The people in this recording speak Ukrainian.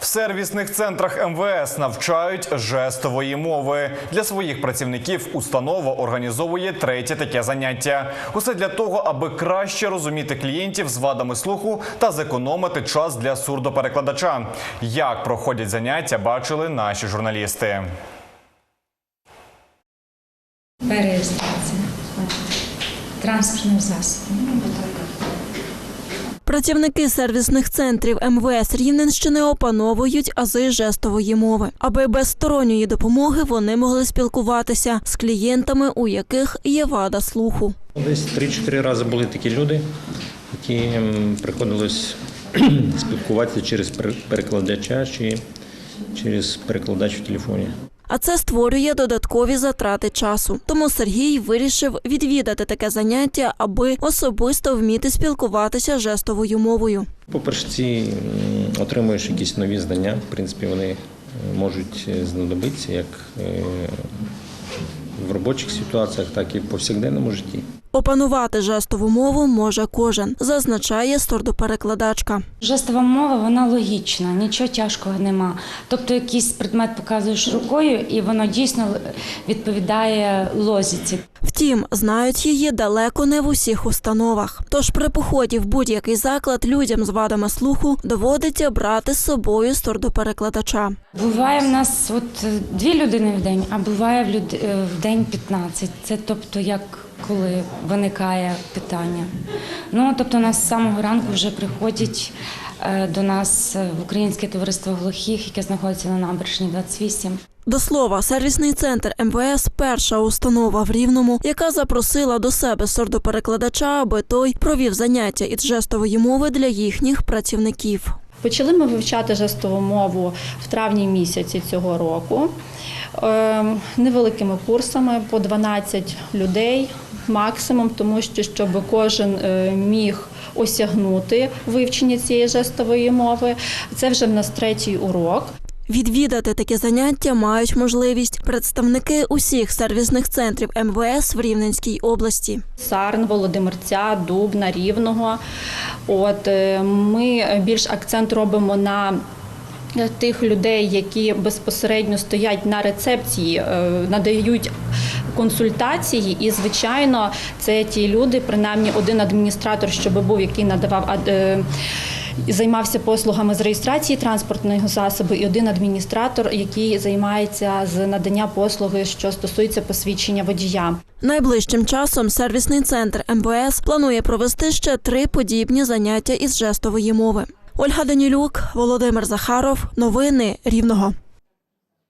В сервісних центрах МВС навчають жестової мови. Для своїх працівників установа організовує третє таке заняття. Усе для того, аби краще розуміти клієнтів з вадами слуху та зекономити час для сурдоперекладача. Як проходять заняття, бачили наші журналісти. Перереєстрація транспортних засобів. Працівники сервісних центрів МВС Рівненщини опановують ази жестової мови, аби без сторонньої допомоги вони могли спілкуватися з клієнтами, у яких є вада слуху. Десь 3-4 рази були такі люди, які приходилось спілкуватися через пере- перекладача чи через перекладач в телефоні. А це створює додаткові затрати часу. Тому Сергій вирішив відвідати таке заняття, аби особисто вміти спілкуватися жестовою мовою. По першці отримуєш якісь нові знання. В принципі, вони е, можуть е, знадобитися як е, в робочих ситуаціях, так і в повсякденному житті. Опанувати жестову мову може кожен, зазначає сурдоперекладачка. Жестова мова вона логічна, нічого тяжкого нема. Тобто якийсь предмет показуєш рукою, і воно дійсно відповідає лозіці. Втім, знають її далеко не в усіх установах. Тож при поході в будь-який заклад людям з вадами слуху доводиться брати з собою сурдоперекладача. Буває в нас от е, дві людини в день, а буває в, е, в день 15. Це тобто як коли виникає питання. Ну тобто у нас з самого ранку вже приходять е, до нас е, в Українське товариство глухих, яке знаходиться на набережні 28. До слова, сервісний центр МВС перша установа в Рівному, яка запросила до себе сурдоперекладача, аби той провів заняття із жестової мови для їхніх працівників. Почали ми вивчати жестову мову в травні місяці цього року Ем, невеликими курсами по 12 людей максимум, тому що щоб кожен е, міг осягнути вивчення цієї жестової мови. Це вже в нас третій урок. Відвідати такі заняття мають можливість представники усіх сервісних центрів МВС в Рівненській області. Сарн, Володимирця, Дубна, Рівного. От е, ми більш акцент робимо на тих людей, які безпосередньо стоять на рецепції, е, надають консультації, і звичайно, це ті люди, принаймні один адміністратор, щоб був, який надавав е, Займався послугами з реєстрації транспортного засобу, і один адміністратор, який займається з надання послуги, що стосується посвідчення водія. Найближчим часом сервісний центр МВС планує провести ще три подібні заняття із жестової мови. Ольга Данілюк, Володимир Захаров. Новини Рівного.